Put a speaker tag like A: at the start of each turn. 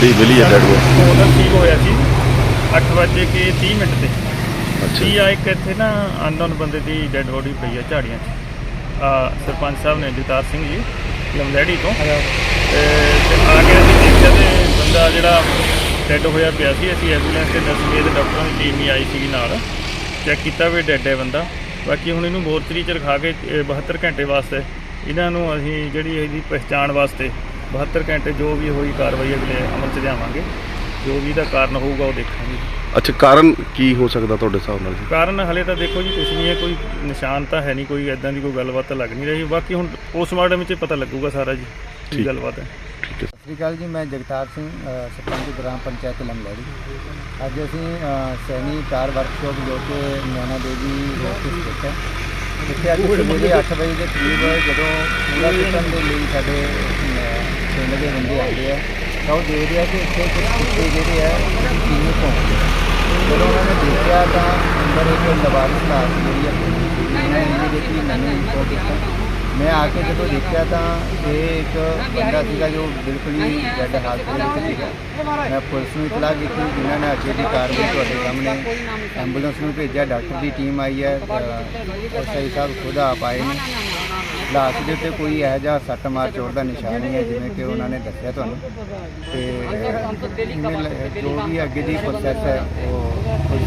A: ਜਿਹੜੀ ਮਿਲੀ ਹੈ ਡੈਡ ਬੋਡੀ।
B: ਉਹਦਾ ਠੀਕ ਹੋਇਆ ਸੀ 8 ਵਜੇ ਕੇ 30 ਮਿੰਟ ਤੇ।
A: ਅੱਛਾ।
B: ਜੀ ਆ ਇੱਕ ਇੱਥੇ ਨਾ ਅਨਨੋਨ ਬੰਦੇ ਦੀ ਡੈੱਡ ਬੋਡੀ ਪਈ ਆ ਝਾੜੀਆਂ 'ਚ। ਆ ਸਰਪੰਚ ਸਾਹਿਬ ਨੇ ਜਗਤਾਰ ਸਿੰਘ ਜੀ ਲੰਬੜੇੜੀ ਤੋਂ। ਤੇ ਤੇ ਆ ਕੇ ਅਸੀਂ ਦੇਖਿਆ ਤੇ ਬੰਦਾ ਜਿਹੜਾ ਡੈੱਡ ਹੋਇਆ ਪਿਆ ਸੀ ਅਸੀਂ ਐਂਬੂਲੈਂਸ ਤੇ ਦਸਵੇਂ ਦੇ ਡਾਕਟਰਾਂ ਦੀ ਟੀਮ ਹੀ ਆਈ ਸੀ ਨਾਲ। ਚੈੱਕ ਕੀਤਾ ਵੀ ਡੈੱਡ ਹੈ ਬੰਦਾ। ਬਾਕੀ ਹੁਣ ਇਹਨੂੰ ਮੋਰਚਰੀ ਚ ਰਖਾ ਕੇ ਇਹ 72 ਘੰਟੇ ਵਾਸਤੇ ਇਹਨਾਂ ਨੂੰ ਅਸੀਂ ਜਿਹੜੀ ਇਹਦੀ ਪਹਿਚਾਣ ਵਾਸਤੇ 72 ਘੰਟੇ ਜੋ ਵੀ ਹੋਈ ਕਾਰਵਾਈ ਅਗਲੇ ਅਮਲ ਚ ਲਿਆਵਾਂਗੇ। ਜੋ ਵੀ ਇਹਦਾ ਕਾਰਨ ਹੋਊਗਾ ਉਹ ਦੇਖਾਂਗੇ।
A: ਅੱਛਾ ਕਾਰਨ ਕੀ ਹੋ ਸਕਦਾ ਤੁਹਾਡੇ ਹਿਸਾਬ ਨਾਲ ਜੀ?
B: ਕਾਰਨ ਹਲੇ ਤਾਂ ਦੇਖੋ ਜੀ ਕੁਝ ਨਹੀਂ ਹੈ ਕੋਈ ਨਿਸ਼ਾਨ ਤਾਂ ਹੈ ਨਹੀਂ ਕੋਈ ਐਦਾਂ ਦੀ ਕੋਈ ਗੱਲਬਾਤ ਤਾਂ ਲੱਗ ਨਹੀਂ ਰਹੀ। ਬਾਕੀ ਹੁਣ ਪੋਸਟਮਾਰਟਮ ਵਿੱਚ ਪਤਾ ਲੱਗੂਗਾ ਸਾਰਾ ਜੀ ਕੀ। ਗੱਲਬਾਤ ਹੈ।
A: ਠੀਕ ਹੈ।
C: ਸਤਿ ਸ਼੍ਰੀ ਅਕਾਲ ਜੀ ਮੈਂ ਜਗਤਾਰ ਸਿੰਘ ਸਰਪੰਚ ਗ੍ਰਾਮ ਪੰਚਾਇਤ ਲੰਗਲੜੀ ਅੱਜ ਅਸੀਂ ਸੈਣੀ ਕਾਰ ਵਰਕਸ਼ਾਪ ਜੋ ਕਿ ਨੈਣਾ ਦੇਵੀ ਰੋਡ ਤੇ ਸਥਿਤ ਹੈ। ਇੱਥੇ ਅੱਜ ਸਵੇਰੇ 8 ਵਜੇ ਦੇ ਕਰੀਬ ਜਦੋਂ ਪੂਰਾ ਪਿੱਟਣ ਦੇ ਲਈ ਸਾਡੇ ਪਿੰਡ ਦੇ ਬੰਦੇ ਆਉਂਦੇ ਆ, ਤਾਂ ਉਹ ਦੇਖਦੇ ਆ ਕਿ ਇੱਥੇ ਕੁਝ ਕੁੱਤੇ ਜਿਹੜੇ ਆ ਕਿਵੇਂ ਭੌਂਕਦੇ ਆ। ਜਦੋਂ ਉਹਨਾਂ ਨੇ ਦੇਖਿਆ ਤਾਂ ਅੰਦਰ ਇੱਕ ਲਵਾਰਿਸ ਲਾਸ਼ ਜਿਹੜੀ ਆ ਪਈ ਸੀ ਉਹਨਾਂ ਨੇ ਮੈਨੂੰ ਰਿਪੋਰਟ ਕੀਤਾ ਮੈਂ ਆ ਕੇ ਜਦੋਂ ਦੇਖਿਆ ਤਾਂ ਇਹ ਇੱਕ ਬੰਦਾ ਸੀਗਾ ਜੋ ਬਿਲਕੁਲ ਹੀ ਡੈਡ ਹਾਲਤ ਦੇ ਵਿੱਚ ਸੀਗਾ। ਮੈਂ ਪੁਲਿਸ ਨੂੰ ਇਤਲਾਹ ਕੀਤੀ, ਜਿਨ੍ਹਾਂ ਨੇ ਅੱਗੇ ਦੀ ਕਾਰਵਾਈ ਤੁਹਾਡੇ ਸਾਹਮਣੇ ਐਂਬੂਲੈਂਸ ਨੂੰ ਭੇਜਿਆ, ਡਾਕਟਰ ਦੀ ਟੀਮ ਆਈ ਹੈ ਐਸਆਈ ਸਾਹਿਬ ਖੁਦ ਆਪ ਆਏ ਨੇ। ਲਾਸ਼ ਦੇ ਉੱਤੇ ਕੋਈ ਇਹੋ ਜਿਹਾ ਸੱਟ ਮਾਰ ਚੋਟ ਦਾ ਨਿਸ਼ਾਨ ਨਹੀਂ ਹੈ ਜਿਵੇਂ ਕਿ ਉਹਨਾਂ ਨੇ ਦੱਸਿਆ ਤੁਹਾਨੂੰ। ਤੇ ਜੋ ਵੀ ਅੱਗੇ ਦੀ ਪ੍ਰੋਸੈਸ ਹੈ ਉਹ